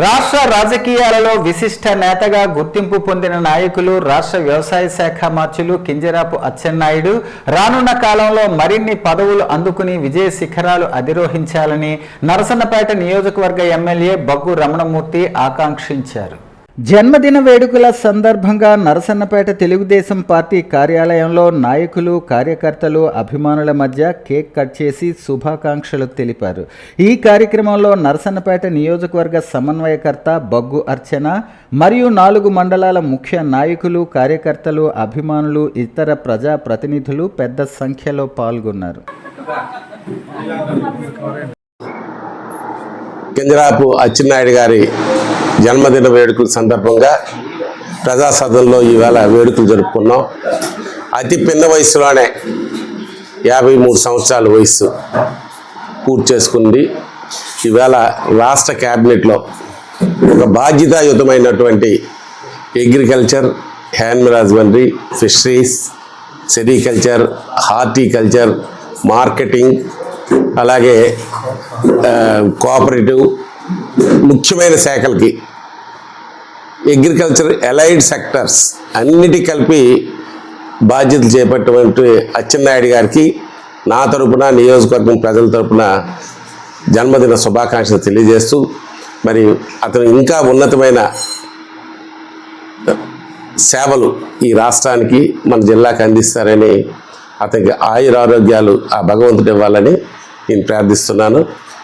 రాష్ట్ర రాజకీయాలలో విశిష్ట నేతగా గుర్తింపు పొందిన నాయకులు రాష్ట్ర వ్యవసాయ శాఖ మార్చులు కింజరాపు అచ్చెన్నాయుడు రానున్న కాలంలో మరిన్ని పదవులు అందుకుని విజయ శిఖరాలు అధిరోహించాలని నరసన్నపేట నియోజకవర్గ ఎమ్మెల్యే బగ్గు రమణమూర్తి ఆకాంక్షించారు. జన్మదిన వేడుకల సందర్భంగా నరసన్నపేట తెలుగుదేశం పార్టీ కార్యాలయంలో నాయకులు కార్యకర్తలు అభిమానుల మధ్య కేక్ కట్ చేసి శుభాకాంక్షలు తెలిపారు. ఈ కార్యక్రమంలో నరసన్నపేట నియోజకవర్గ సమన్వయకర్త బగ్గు అర్చన మరియు నాలుగు మండలాల ముఖ్య నాయకులు కార్యకర్తలు అభిమానులు ఇతర ప్రజా ప్రతినిధులు పెద్ద సంఖ్యలో పాల్గొన్నారు. కింజరాపు అచ్చెన్నాయుడు గారి జన్మదిన వేడుకల సందర్భంగా ప్రజా ఈవేళ వేడుకలు జరుపుకున్నాం. అతి పిన్న వయసులోనే యాభై మూడు సంవత్సరాల వయసు పూర్తి చేసుకుంది. ఈవేళ రాష్ట్ర క్యాబినెట్లో ఒక బాధ్యతాయుతమైనటువంటి agriculture hand husbandry fisheries sericulture horticulture marketing అలాగే కోఆపరేటివ్ ముఖ్యమైన శాఖలకి అగ్రికల్చర్ ఎలైడ్ సెక్టర్స్ అన్నిటి కలిపి బాధ్యతలు చేపట్టినటువంటి అచ్చెన్నాయుడు గారికి నా తరపున నియోజకవర్గం ప్రజల తరపున జన్మదిన శుభాకాంక్షలు తెలియజేస్తూ మరి అతను ఇంకా ఉన్నతమైన సేవలు ఈ రాష్ట్రానికి మన జిల్లాకు అందిస్తారని అతనికి ఆయురారోగ్యాలు ఆ భగవంతుడు ఇవ్వాలని నేను ప్రార్థిస్తున్నాను.